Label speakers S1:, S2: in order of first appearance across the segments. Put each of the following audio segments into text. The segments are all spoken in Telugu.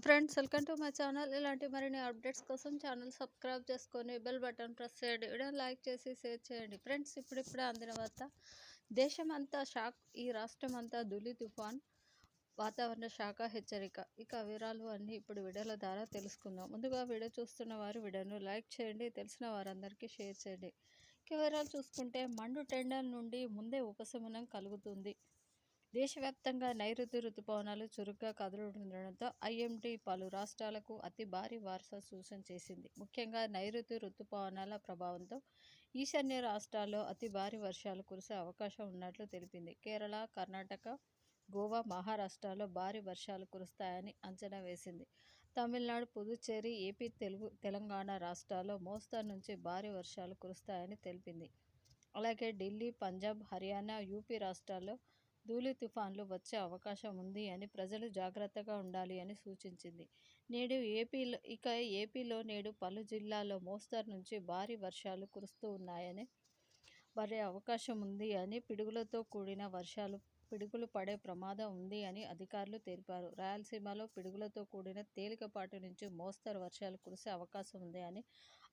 S1: Friends welcome to my channel. ఇలాంటి మరిన్ని అప్డేట్స్ కోసం ఛానల్ సబ్స్క్రైబ్ చేసుకొని బెల్ బటన్ ప్రెస్ చేయండి వీడియో లైక్ చేసి షేర్ చేయండి. ఫ్రెండ్స్ ఇప్పుడిప్పుడే అందిన వార్త. దేశమంతా షాక్ ఈ రాష్ట్రం అంతా ధూళి తుఫాన్ వాతావరణ శాఖ హెచ్చరిక. ఇక వివరాలు అన్నీ ఇప్పుడు వీడియోల ద్వారా తెలుసుకుందాం. ముందుగా వీడియో చూస్తున్న వారు వీడియోను లైక్ చేయండి తెలిసిన వారందరికీ షేర్ చేయండి. ఇక వివరాలు చూసుకుంటే మండు టెండర్ నుండి ముందే ఉపశమనం కలుగుతుంది. దేశవ్యాప్తంగా నైరుతి రుతుపవనాలు చురుగ్గా కదులుతుండడంతో ఐఎండీ పలు రాష్ట్రాలకు అతి భారీ వారస సూచన చేసింది. ముఖ్యంగా నైరుతి రుతుపవనాల ప్రభావంతో ఈశాన్య రాష్ట్రాల్లో అతి భారీ వర్షాలు కురిసే అవకాశం ఉన్నట్లు తెలిపింది. కేరళ కర్ణాటక గోవా మహారాష్ట్రలో భారీ వర్షాలు కురుస్తాయని అంచనా వేసింది. తమిళనాడు పుదుచ్చేరి ఏపీ తెలుగు తెలంగాణ రాష్ట్రాల్లో మోస్తరు నుంచి భారీ వర్షాలు కురుస్తాయని తెలిపింది. అలాగే ఢిల్లీ పంజాబ్ హర్యానా యూపీ రాష్ట్రాల్లో ధూళి తుఫాన్లు వచ్చే అవకాశం ఉంది అని ప్రజలు జాగ్రత్తగా ఉండాలి అని సూచించింది. నేడు ఏపీలో ఇక ఏపీలో నేడు పలు జిల్లాల్లో మోస్తరు నుంచి భారీ వర్షాలు కురుస్తూ ఉన్నాయని పడే అవకాశం ఉంది అని పిడుగులతో కూడిన వర్షాలు పిడుగులు పడే ప్రమాదం ఉంది అని అధికారులు తెలిపారు. రాయలసీమలో పిడుగులతో కూడిన తేలికపాటి నుంచి మోస్తరు వర్షాలు కురిసే అవకాశం ఉంది అని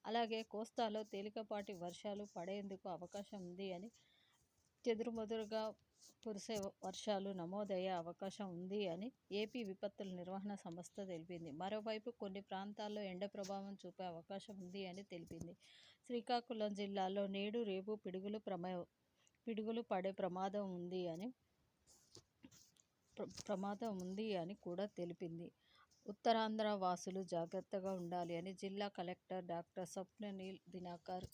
S1: అలాగే కోస్తాలో తేలికపాటి వర్షాలు పడేందుకు అవకాశం ఉంది అని చెదురుమదురుగా కురిసే వర్షాలు నమోదయ్యే అవకాశం ఉంది అని ఏపీ విపత్తుల నిర్వహణ సంస్థ తెలిపింది. మరోవైపు కొన్ని ప్రాంతాల్లో ఎండ ప్రభావం చూపే అవకాశం ఉంది అని తెలిపింది. శ్రీకాకుళం జిల్లాలో నేడు రేపు పిడుగులు ప్రమే పిడుగులు పడే ప్రమాదం ఉంది అని ప్రమాదం ఉంది అని కూడా తెలిపింది. ఉత్తరాంధ్ర వాసులు జాగ్రత్తగా ఉండాలి అని జిల్లా కలెక్టర్ డాక్టర్ స్వప్ననీల్ దినాకర్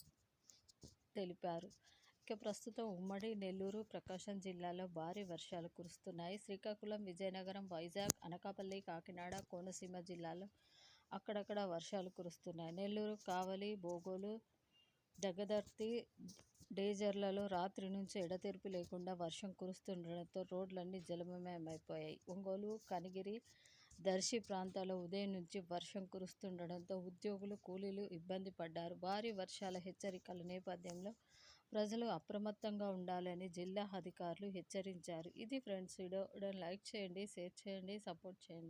S1: తెలిపారు. ఇక ప్రస్తుతం ఉమ్మడి నెల్లూరు ప్రకాశం జిల్లాలో భారీ వర్షాలు కురుస్తున్నాయి. శ్రీకాకుళం విజయనగరం వైజాగ్ అనకాపల్లి కాకినాడ కోనసీమ జిల్లాలో అక్కడక్కడ వర్షాలు కురుస్తున్నాయి. నెల్లూరు కావలి బోగోలు దగదర్తి డేజర్లలో రాత్రి నుంచి ఎడతెరిపి లేకుండా వర్షం కురుస్తుండడంతో రోడ్లన్నీ జలమయమైపోయాయి. ఒంగోలు కనిగిరి దర్శి ప్రాంతాల్లో ఉదయం నుంచి వర్షం కురుస్తుండడంతో ఉద్యోగులు కూలీలు ఇబ్బంది పడ్డారు. భారీ వర్షాల హెచ్చరికల నేపథ్యంలో ప్రజలు అప్రమత్తంగా ఉండాలని జిల్లా అధికారులు హెచ్చరించారు. ఇది ఫ్రెండ్స్ వీడియో. లైక్ చేయండి షేర్ చేయండి సపోర్ట్ చేయండి.